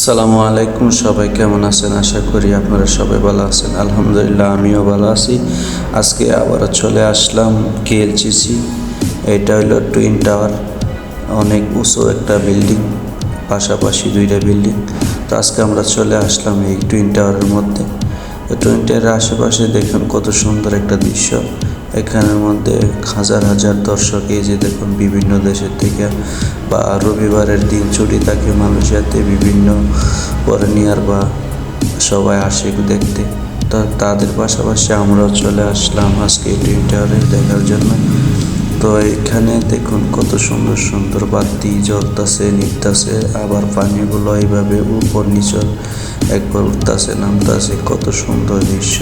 আসসালামু আলাইকুম, সবাই কেমন আছেন? আশা করি আপনারা সবাই ভালো আছেন। আলহামদুলিল্লাহ, আমিও ভালো আছি। আজকে আবারও চলে আসলাম কেএলসিসি এটা হলো টুইন টাওয়ার। অনেক উঁচু একটা বিল্ডিং, পাশাপাশি দুইটা বিল্ডিং। তো আজকে আমরা চলে আসলাম এই টুইন টাওয়ারের মধ্যে। টুইন টাওয়ারের আশেপাশে দেখুন কত সুন্দর একটা দৃশ্য। এখানের মধ্যে হাজার হাজার দর্শক এই যে দেখুন, বিভিন্ন দেশের থেকে বা রবিবারের দিন ছুটি থাকে মালয়েশিয়াতে, বিভিন্ন ফরেনিয়ার বা সবাই আসে দেখতে। তো তাদের পাশাপাশি আমরাও চলে আসলাম আজকে টুইন দেখার জন্য। তো এখানে দেখুন, কত সুন্দর সুন্দর বাতি, জ্বলতাছে নিতাছে আবার পানিগুলো এইভাবে উপর নিচর একবার উঠতাছে, নামতাছে, কত সুন্দর দৃশ্য।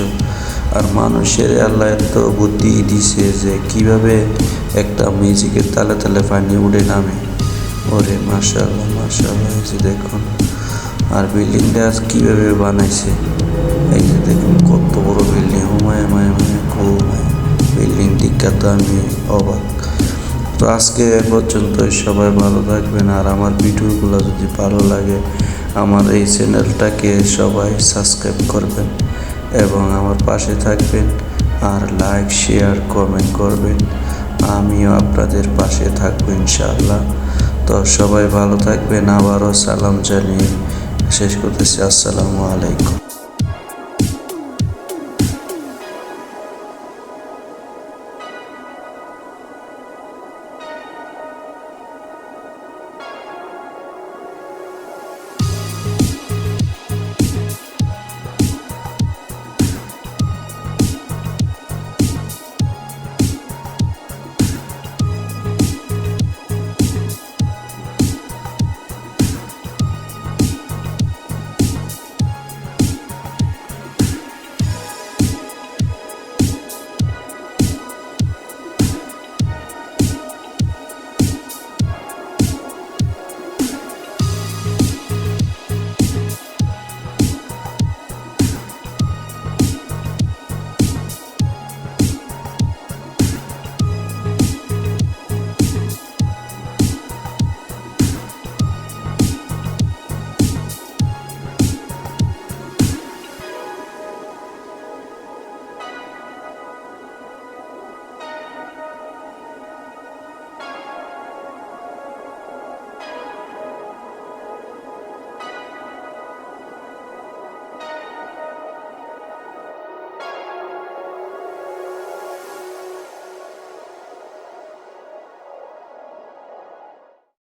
আর মানুষের আল্লাহ এত বুদ্ধি দিছে যে কীভাবে একটা মিউজিকের তালে তালে পানি উড়ে নামে। ওরে মাশাল্লাহ মাশাল্লাহ যে দেখুন, আর বিল্ডিংটা কীভাবে বানাইছে। এই যে দেখুন, কত বড় বিল্ডিং হুমায় মায় মায় খুব বিল্ডিং দিকটা তো আমি অবাক। তো আজকে এ পর্যন্তই, সবাই ভালো থাকবেন, আর আমার ভিডিওগুলো যদি ভালো লাগে, আমার এই চ্যানেলটাকে সবাই সাবস্ক্রাইব করবেন। এবং আমার পাশে থাকবেন আর লাইক শেয়ার কমেন্ট করবেন। আমিও আপনাদের পাশে থাকব ইনশাআল্লাহ। তো সবাই ভালো থাকবেন। আবারও সালাম জানিয়ে শেষ করতেছি। আসসালামু আলাইকুম।